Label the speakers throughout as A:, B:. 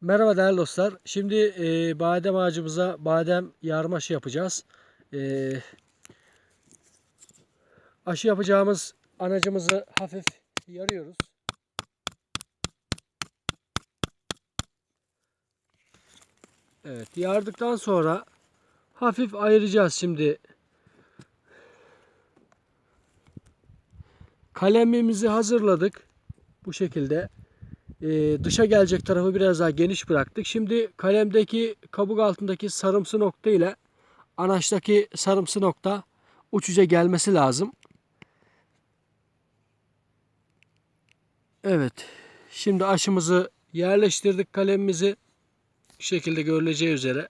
A: Merhaba değerli dostlar. Şimdi e, badem ağacımıza badem yarma aşı yapacağız. E, aşı yapacağımız anacımızı hafif yarıyoruz. Evet, yardıktan sonra hafif ayıracağız şimdi. Kalemimizi hazırladık. Bu şekilde. Ee, dışa gelecek tarafı biraz daha geniş bıraktık. Şimdi kalemdeki kabuk altındaki sarımsı nokta ile anaçtaki sarımsı nokta uç uca gelmesi lazım. Evet. Şimdi aşımızı yerleştirdik kalemimizi. Bu şekilde görüleceği üzere.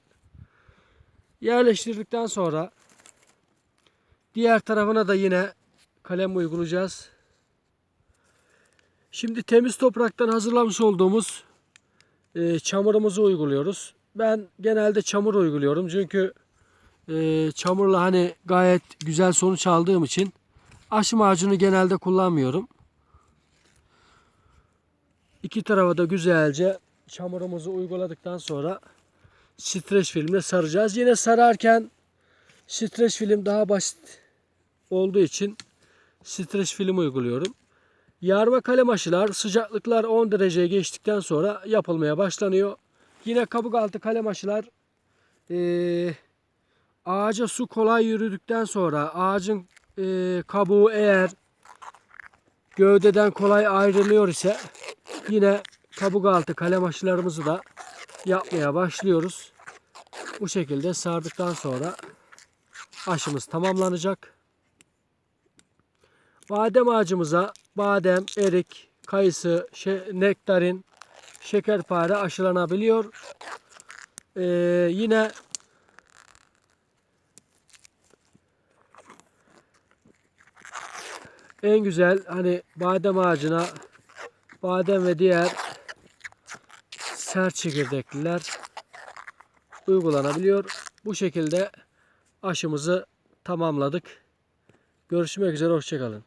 A: Yerleştirdikten sonra diğer tarafına da yine kalem uygulayacağız. Şimdi temiz topraktan hazırlamış olduğumuz e, çamurumuzu uyguluyoruz. Ben genelde çamur uyguluyorum çünkü e, çamurla hani gayet güzel sonuç aldığım için aşım ağacını genelde kullanmıyorum. İki tarafa da güzelce çamurumuzu uyguladıktan sonra streç filmle saracağız. Yine sararken streç film daha basit olduğu için streç film uyguluyorum. Yarma kalem aşılar sıcaklıklar 10 dereceye geçtikten sonra yapılmaya başlanıyor. Yine kabuk altı kalem aşılar eee, ağaca su kolay yürüdükten sonra ağacın eee, kabuğu eğer gövdeden kolay ayrılıyor ise yine kabuk altı kalem aşılarımızı da yapmaya başlıyoruz. Bu şekilde sardıktan sonra aşımız tamamlanacak. Badem ağacımıza badem, erik, kayısı, şe- nektarin, şekerpare aşılanabiliyor. Ee, yine en güzel hani badem ağacına badem ve diğer sert çekirdekliler uygulanabiliyor. Bu şekilde aşımızı tamamladık. Görüşmek üzere hoşçakalın.